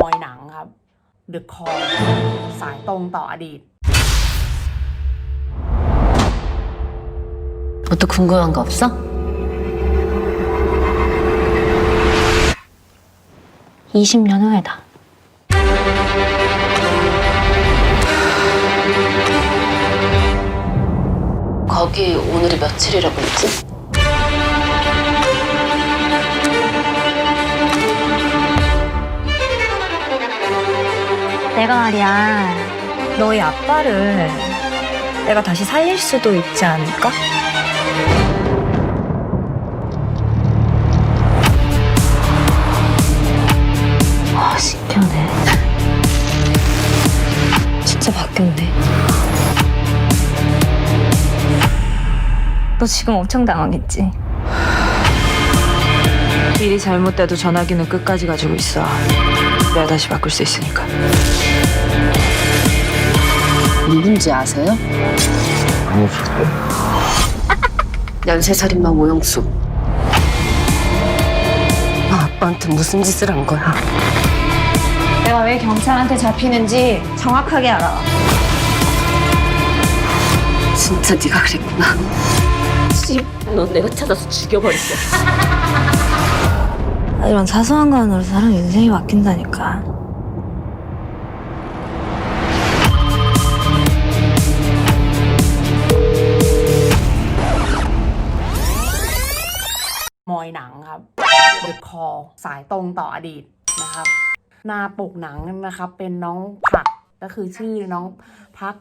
มอยหนังครับ The Call สายตรงต่ออดีต 뭐 또 궁금한 거 없어? 이십 년 후에다. 거기 오늘이 며칠이라고 했지? 내가 말이야, 너희 아빠를 내가 다시 살릴 수도 있지 않을까? 아, 신기하네. 진짜 바뀌었네. 너 지금 엄청 당황했지? 일이 잘못돼도 전화기는 끝까지 가지고 있어. 내가 다시 바꿀 수 있으니까. 누군지 아세요? 연쇄살인마 오영수. 나 아빠한테 무슨 짓을 한 거야? 내가 왜 경찰한테 잡히는지 정확하게 알아. 진짜 네가 그랬구나. 씨, 넌 내가 찾아서 죽여버렸 어. 이런 사소한 건으로 사람 인생이 바뀐다니까.มอยหนังครับ The Call สายตรงต่ออดีตนะครับ หน้าปกหนังนะครับ เป็นน้องผักก็คือชื่อน้องพัก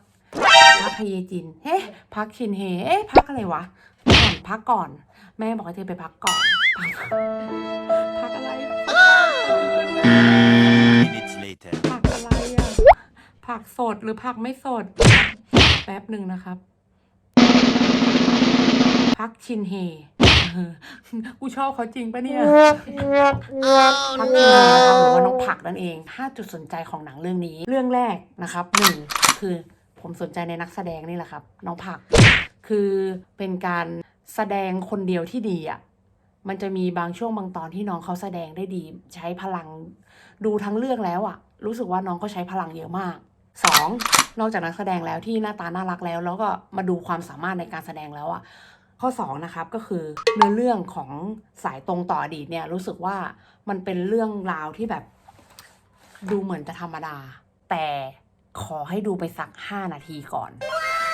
พักฮเยจิน เฮ้พักชินเฮ เอ๊ะพักอะไรวะก่อนพักก่อน แม่บอกให้เธอไปพักก่อน พักพัก อะไรผักอะไรอะผักสดหรือผักไม่สด แป๊บหนึ่งนะครับ พักชินเฮเออกูชอบเขาจริงปะเนี่ยพักชินเฮนะครับหรือว่าน้องผักนั่นเองห้าจุดสนใจของหนังเรื่องนี้ เรื่องแรกนะครับหนึ่งคือผมสนใจในนักแสดงนี่แหละครับ น้องผัก คือเป็นการแสดงคนเดียวที่ดีอะ มันจะมีบางช่วงบางตอนที่น้องเขาแสดงได้ดี ใช้พลังดูทั้งเรื่องแล้วอะรู้สึกว่าน้องก็ใช้พลังเยอะมากสองนอกจากนักแสดงแล้วที่หน้าตาน่ารักแล้ว แล้วก็มาดูความสามารถในการแสดงแล้วอะข้อสองนะครับก็คือเนื้อเรื่องของสายตรงต่ออดีตเนี่ยรู้สึกว่ามันเป็นเรื่องราวที่แบบ ดูเหมือนจะธรรมดา แต่ขอให้ดูไปสักห้านาทีก่อน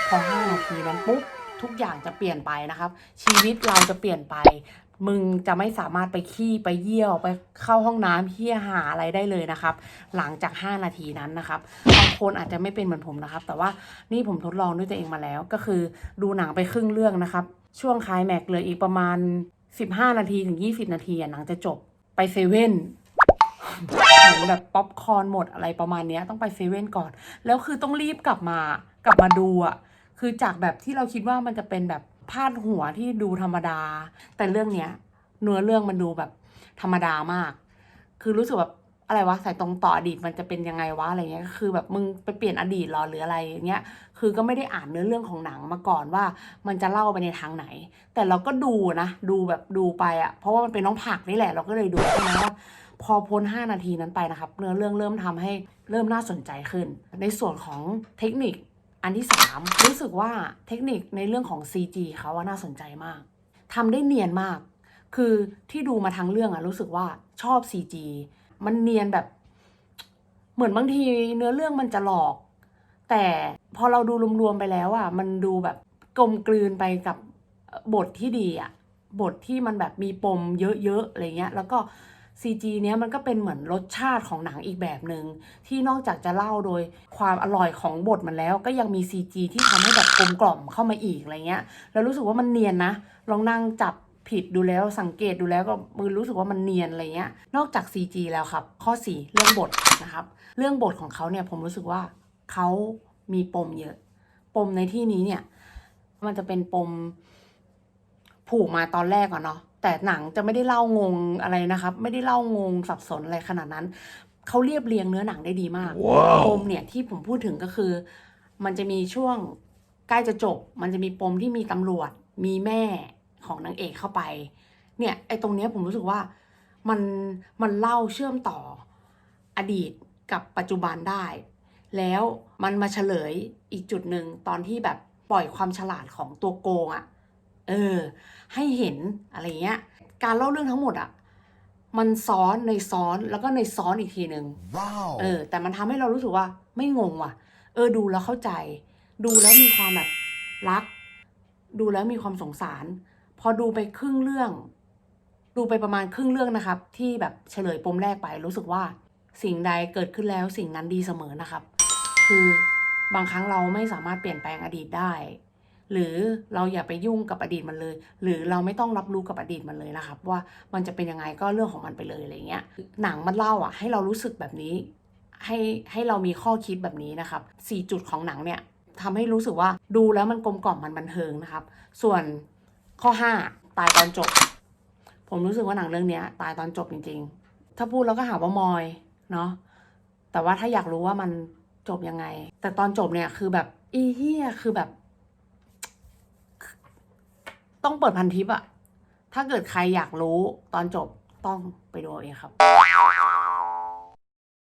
พอห้านาทีนั้นปุ๊บทุกอย่างจะเปลี่ยนไปนะครับ ชีวิตเราจะเปลี่ยนไป มึงจะไม่สามารถไปขี้ไปเยี่ยวไปเข้าห้องน้ำเฮี้ยหาอะไรได้เลยนะครับ หลังจาก 5 นาทีนั้นนะครับบางคนอาจจะไม่เป็นเหมือนผมนะครับ แต่ว่านี่ผมทดลองด้วยตัวเองมาแล้ว ก็คือดูหนังไปครึ่งเรื่องนะครับ ช่วงคลายแม็กซ์เลยอีกประมาณ 15 นาทีถึง 20 นาทีหนังจะจบไปเซเว่นเหมือนแบบป๊อปคอร์นหมดอะไรประมาณนี้ต้องไปเซเว่นก่อน แล้วคือต้องรีบกลับมากลับมาดูอะคือจากแบบที่เราคิดว่ามันจะเป็นแบบ พาดหัวที่ดูธรรมดา แต่เรื่องเนี้ยเนื้อเรื่องมันดูแบบธรรมดามาก คือรู้สึกแบบอะไรวะสายตรงต่ออดีตมันจะเป็นยังไงวะอะไรเงี้ยคือแบบมึงไปเปลี่ยนอดีตหรอหรืออะไรเงี้ยคือก็ไม่ได้อ่านเนื้อเรื่องของหนังมาก่อนว่า มันจะเล่าไปในทางไหน แต่เราก็ดูนะดูแบบดูไปอะเพราะว่ามันเป็นน้องผักนี่แหละเราก็เลยดูใช่ไหมว่าพอพ้น 5 นาทีนั้นไปนะครับ เนื้อเรื่องเริ่มทำให้เริ่มน่าสนใจขึ้น ในส่วนของเทคนิค อันที่ 3 รู้สึกว่าเทคนิคในเรื่องของ CG เขาว่าน่าสนใจมากทำได้เนียนมาก คือที่ดูมาทั้งเรื่องอะรู้สึกว่าชอบ CG มันเนียนแบบ เหมือนบางทีเนื้อเรื่องมันจะหลอก แต่พอเราดูรวมๆไปแล้วอะมันดูแบบกลมกลืนไปกับบทที่ดีอะบทที่มันแบบมีปมเยอะๆอะไรเงี้ย แล้วก็ CG เนี้ยมันก็เป็นเหมือนรสชาติของหนังอีกแบบหนึ่งที่นอกจากจะเล่าโดยความอร่อยของบทมันแล้ว ก็ยังมี CG ที่ทำให้แบบกลมกล่อมเข้ามาอีกอะไรเงี้ยแล้วรู้สึกว่ามันเนียนนะ ลองนั่งจับผิดดูแล้วสังเกตดูแล้วก็มือรู้สึกว่ามันเนียนอะไรเงี้ยนอกจาก CG แล้วครับ ข้อ 4 เรื่องบทนะครับเรื่องบทของเขาเนี่ยผมรู้สึกว่าเขามีปมเยอะ ปมในที่นี้เนี่ยมันจะเป็นปมผูกมาตอนแรกก่อะเนาะ แต่หนังจะไม่ได้เล่างงอะไรนะครับ ไม่ได้เล่างงสับสนอะไรขนาดนั้น เขาเรียบเรียงเนื้อหนังได้ดีมากปมเนี่ยที่ผมพูดถึงก็คือ มันจะมีช่วงใกล้จะจบ มันจะมีปมที่มีตำรวจ มีแม่ของนางเอกเข้าไป เนี่ยไอ้ตรงเนี้ยผมรู้สึกว่ามันมันเล่าเชื่อมต่ออดีตกับปัจจุบันได้ แล้วมันมาเฉลยอีกจุดหนึ่งตอนที่แบบปล่อยความฉลาดของตัวโกงอะ่ะ เออ ให้เห็นอะไรเงี้ย การเล่าเรื่องทั้งหมดอะ่ะมันซ้อนในซ้อนแล้วก็ในซ้อนอีกทีหนึ่ง Wow. เออ แต่มันทำให้เรารู้สึกว่าไม่งงว่ะ เออ ดูแล้วเข้าใจ ดูแล้วมีความแบบรัก ดูแล้วมีความสงสาร พอดูไปครึ่งเรื่อง ดูไปประมาณครึ่งเรื่องนะครับ ที่แบบเฉลยปมแรกไปรู้สึกว่าสิ่งใดเกิดขึ้นแล้วสิ่งนั้นดีเสมอนะครับ คือบางครั้งเราไม่สามารถเปลี่ยนแปลงอดีตได้ หรือเราอย่าไปยุ่งกับอดีตมันเลย หรือเราไม่ต้องรับรู้กับอดีตมันเลยนะครับ ว่ามันจะเป็นยังไงก็เรื่องของมันไปเลยอะไรเงี้ยหนังมันเล่าอะให้เรารู้สึกแบบนี้ให้ให้เรามีข้อคิดแบบนี้นะครับสี่จุดของหนังเนี่ยทำให้รู้สึกว่าดูแล้วมันกลมกล่อมมันบันเทิงนะครับ ส่วนข้อ 5 ตายตอนจบ ผมรู้สึกว่าหนังเรื่องนี้ตายตอนจบจริง ๆ ถ้าพูดแล้วก็หาว่ามอยเนาะแต่ว่าถ้าอยากรู้ว่ามันจบยังไง แต่ตอนจบเนี่ยคือแบบอีเฮียคือแบบ ต้องเปิดพันทิปอะถ้าเกิดใครอยากรู้ตอนจบต้องไปดูเองครับ